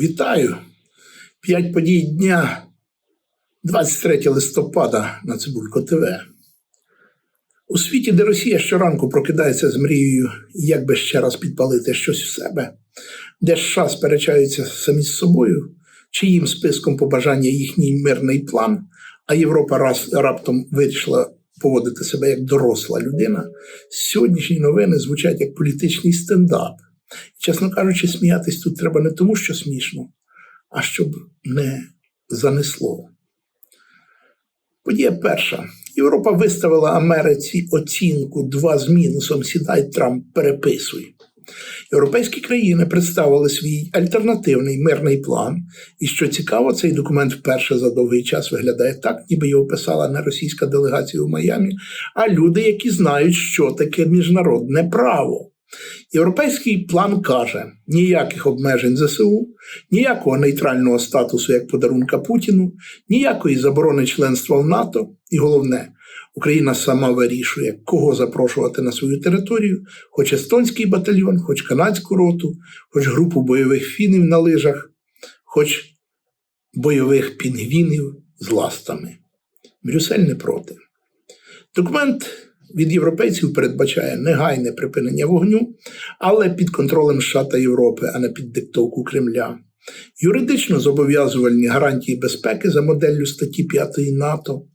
Вітаю! П'ять подій дня 23 листопада на Цибулько ТВ. У світі, де Росія щоранку прокидається з мрією, як би ще раз підпалити щось в себе, де США сперечаються самі з собою, чиїм списком побажання їхній мирний план, а Європа раз раптом вирішила поводити себе як доросла людина, сьогоднішні новини звучать як політичний стендап. І, чесно кажучи, сміятись тут треба не тому, що смішно, а щоб не занесло. Подія перша. Європа виставила Америці оцінку 2 з мінусом сідай Трамп переписуй. Європейські країни представили свій альтернативний мирний план, і що цікаво, цей документ вперше за довгий час виглядає так, ніби його писала не російська делегація у Майамі, а люди, які знають, що таке міжнародне право. Європейський план каже: ніяких обмежень ЗСУ, ніякого нейтрального статусу як подарунка Путіну, ніякої заборони членства в НАТО, і головне, Україна сама вирішує, кого запрошувати на свою територію, хоч естонський батальйон, хоч канадську роту, хоч групу бойових фінів на лижах, хоч бойових пінгвінів з ластами. Брюссель не проти. Документ від європейців передбачає негайне припинення вогню, але під контролем США та Європи, а не під диктовку Кремля. Юридично зобов'язувальні гарантії безпеки за моделлю статті 5 НАТО,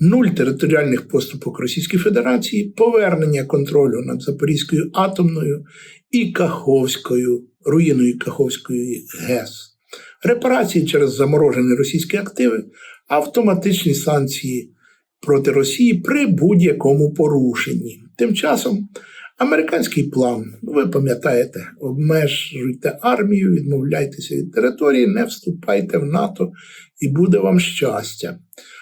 нуль територіальних поступок Російської Федерації, повернення контролю над Запорізькою атомною і Каховською, руїною Каховської ГЕС, репарації через заморожені російські активи, автоматичні санкції проти Росії при будь-якому порушенні. Тим часом американський план, ви пам'ятаєте, обмежуйте армію, відмовляйтеся від території, не вступайте в НАТО і буде вам щастя.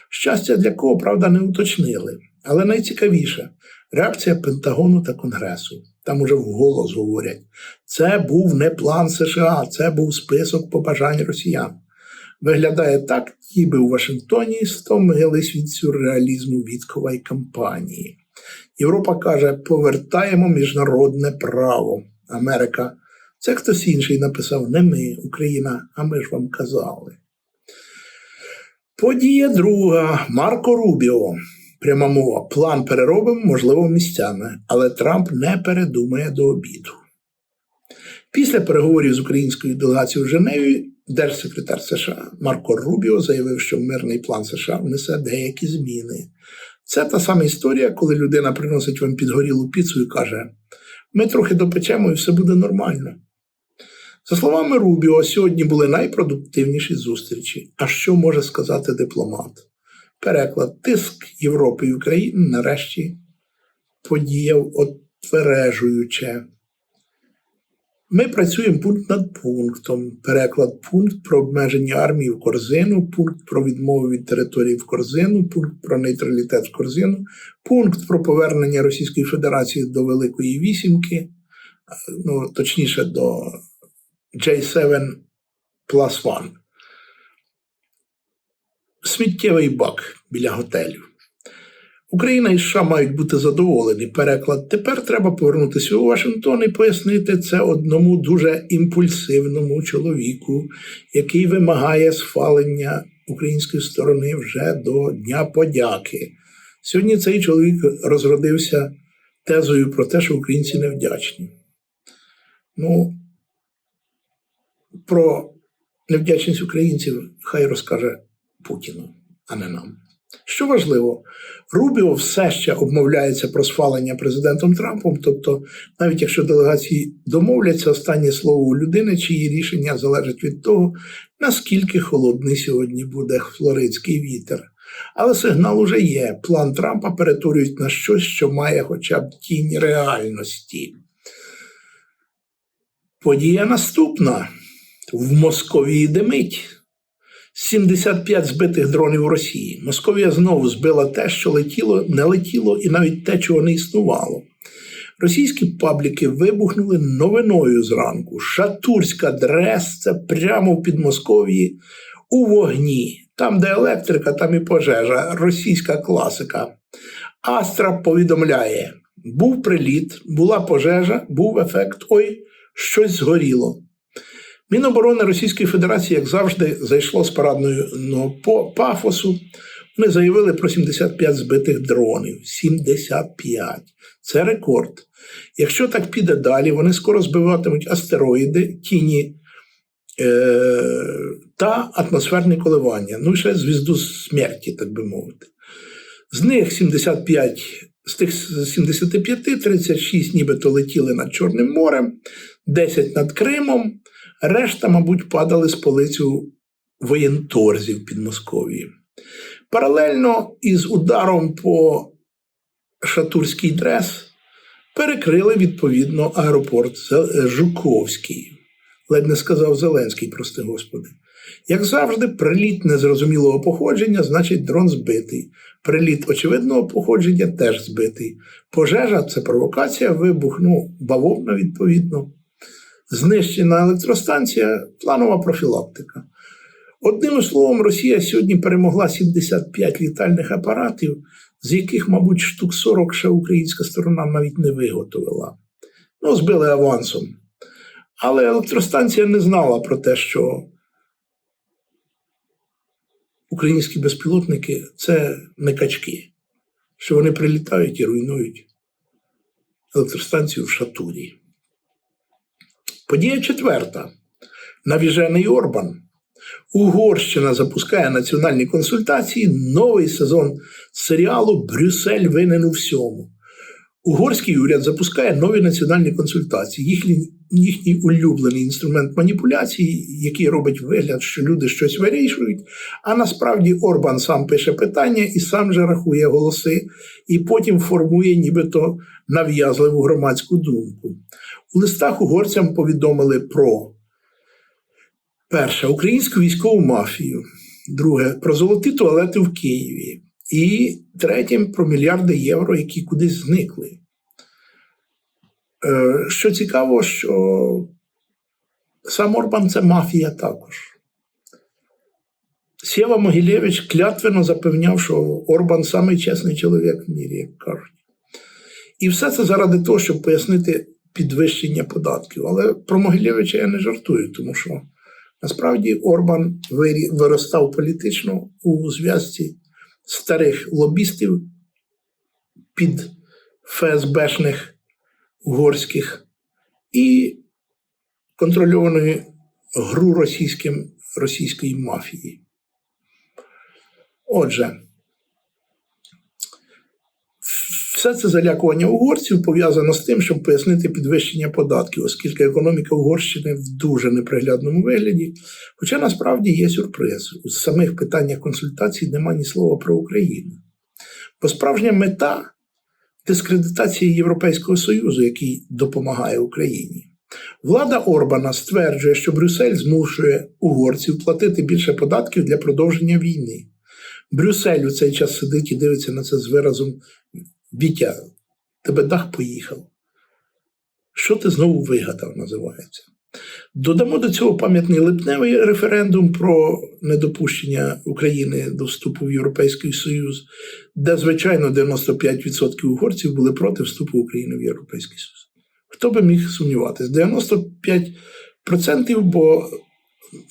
Щастя для кого, правда, не уточнили. Але найцікавіше реакція Пентагону та Конгресу. Там уже вголос говорять: це був не план США, це був список побажань росіян. Виглядає так, ніби у Вашингтоні стомились від сюрреалізму військової кампанії. Європа каже, повертаємо міжнародне право. Америка. Це хтось інший написав, не ми, Україна, а ми ж вам казали. Подія друга. Марко Рубіо. Пряма мова. План переробимо, можливо, місцями, але Трамп не передумає до обіду. Після переговорів з українською делегацією в Женеві держсекретар США Марко Рубіо заявив, що мирний план США внесе деякі зміни. Це та сама історія, коли людина приносить вам підгорілу піцу і каже: ми трохи допечемо і все буде нормально. За словами Рубіо, сьогодні були найпродуктивніші зустрічі. А що може сказати дипломат? Переклад тиск Європи і України нарешті подіяв отвережуюче. Ми працюємо пункт над пунктом. Переклад пункт про обмеження армії в корзину, пункт про відмову від території в корзину, пункт про нейтралітет в корзину, пункт про повернення Російської Федерації до Великої Вісімки, ну точніше до J7 plus One. Сміттєвий бак біля готелю. Україна і США мають бути задоволені. Переклад тепер треба повернутися у Вашингтон і пояснити це одному дуже імпульсивному чоловіку, який вимагає схвалення української сторони вже до Дня подяки. Сьогодні цей чоловік розродився тезою про те, що українці невдячні. Ну, про невдячність українців хай розкаже Путіну, а не нам. Що важливо, Рубіо все ще обмовляється про схвалення президентом Трампом. Тобто, навіть якщо делегації домовляться, останнє слово у людини, чиї рішення залежить від того, наскільки холодний сьогодні буде флоридський вітер. Але сигнал уже є. План Трампа перетворюють на щось, що має хоча б тінь реальності. Подія наступна в Московії димить. 75 збитих дронів Росії. Московія знову збила те, що летіло, не летіло, і навіть те, чого не існувало. Російські пабліки вибухнули новиною зранку. Шатурська дрес це прямо в Підмосков'ї у вогні. Там, де електрика, там і пожежа, російська класика. Астра повідомляє: був приліт, була пожежа, був ефект. Ой, щось згоріло. Міноборони Російської Федерації, як завжди, зайшло з парадною ну, пафосу. Вони заявили про 75 збитих дронів. 75. Це рекорд. Якщо так піде далі, вони скоро збиватимуть астероїди, тіні е- та атмосферні коливання. Ну, ще звізду смерті, так би мовити. З них 75, з тих 75, 36 нібито летіли над Чорним морем, 10 над Кримом, решта, мабуть, падали з полицю воєнторзів під Московією. Паралельно із ударом по Шатурський дрес перекрили відповідно аеропорт Жуковський. Ледь не сказав Зеленський, прости господи. Як завжди, приліт незрозумілого походження, значить дрон збитий. Приліт очевидного походження теж збитий. Пожежа це провокація, вибух, ну, бавовна, відповідно. Знищена електростанція, планова профілактика. Одним словом, Росія сьогодні перемогла 75 літальних апаратів, з яких, мабуть, штук 40 ще українська сторона навіть не виготовила. Ну, збили авансом. Але електростанція не знала про те, що українські безпілотники це не качки, що вони прилітають і руйнують електростанцію в Шатурі. Подія четверта. Навіжений Орбан. Угорщина запускає національні консультації, новий сезон серіалу Брюссель винен у всьому. Угорський уряд запускає нові національні консультації. Їхній, їхній улюблений інструмент маніпуляції, який робить вигляд, що люди щось вирішують. А насправді Орбан сам пише питання і сам же рахує голоси, і потім формує нібито нав'язливу громадську думку. У листах угорцям повідомили про перше українську військову мафію, друге про золоті туалети в Києві. І третім про мільярди євро, які кудись зникли. Е, Що цікаво, що сам Орбан це мафія також. Сєва Могилєвич клятвенно запевняв, що Орбан самий чесний чоловік в мірі, як кажуть. І все це заради того, щоб пояснити підвищення податків. Але про Могилєвича я не жартую, тому що насправді Орбан виростав політично у зв'язці старих лобістів під ФСБшних угорських і контрольованої гру російським, російської мафії. Отже, все це залякування угорців пов'язано з тим, щоб пояснити підвищення податків, оскільки економіка Угорщини в дуже неприглядному вигляді. Хоча насправді є сюрприз. У самих питаннях консультацій немає ні слова про Україну. Бо справжня мета дискредитації Європейського Союзу, який допомагає Україні. Влада Орбана стверджує, що Брюссель змушує угорців платити більше податків для продовження війни. Брюссель у цей час сидить і дивиться на це з виразом Вітя, тебе дах поїхав. Що ти знову вигадав, називається? Додамо до цього пам'ятний липневий референдум про недопущення України до вступу в Європейський Союз, де, звичайно, 95% угорців були проти вступу України в Європейський Союз. Хто би міг сумніватися? 95%, бо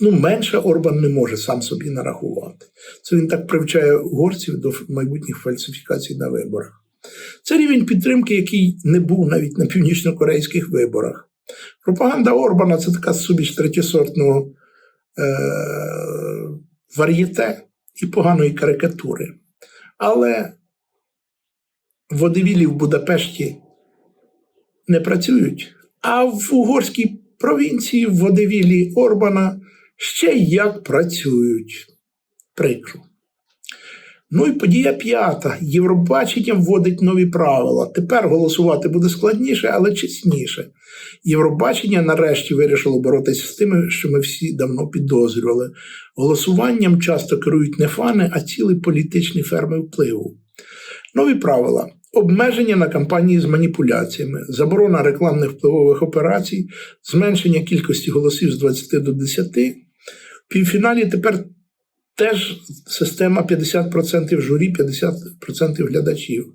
ну, менше Орбан не може сам собі нарахувати. Це він так привчає угорців до майбутніх фальсифікацій на виборах. Це рівень підтримки, який не був навіть на північно-корейських виборах. Пропаганда Орбана це така ж третєсортного е- вар'єте і поганої карикатури. Але водевілі в Будапешті не працюють, а в угорській провінції водевілі Орбана ще як працюють. Прикро. Ну і подія п'ята. Євробачення вводить нові правила. Тепер голосувати буде складніше, але чесніше. Євробачення нарешті вирішило боротися з тими, що ми всі давно підозрювали. Голосуванням часто керують не фани, а цілі політичні ферми впливу. Нові правила. Обмеження на кампанії з маніпуляціями, заборона рекламних впливових операцій, зменшення кількості голосів з 20 до 10. В півфіналі тепер теж система 50% журі, 50% глядачів.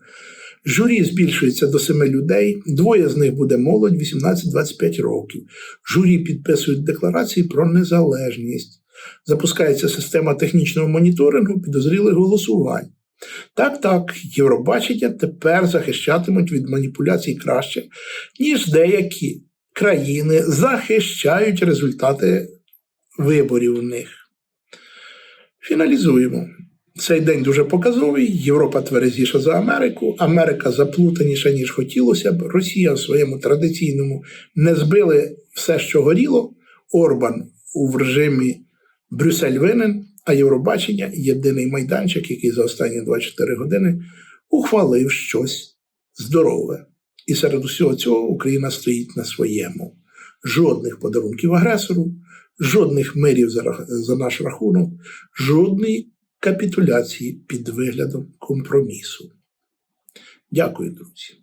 Журі збільшується до семи людей, двоє з них буде молодь 18-25 років. Журі підписують декларації про незалежність. Запускається система технічного моніторингу підозрілих голосувань. Так, так, Євробачення тепер захищатимуть від маніпуляцій краще, ніж деякі країни захищають результати виборів у них. Фіналізуємо. Цей день дуже показовий. Європа тверезіша за Америку, Америка заплутаніша, ніж хотілося б. Росія в своєму традиційному не збили все, що горіло. Орбан у режимі Брюссель винен, а Євробачення єдиний майданчик, який за останні 24 години ухвалив щось здорове. І серед усього цього Україна стоїть на своєму. Жодних подарунків агресору, жодних мирів за, за наш рахунок, жодної капітуляції під виглядом компромісу. Дякую, друзі.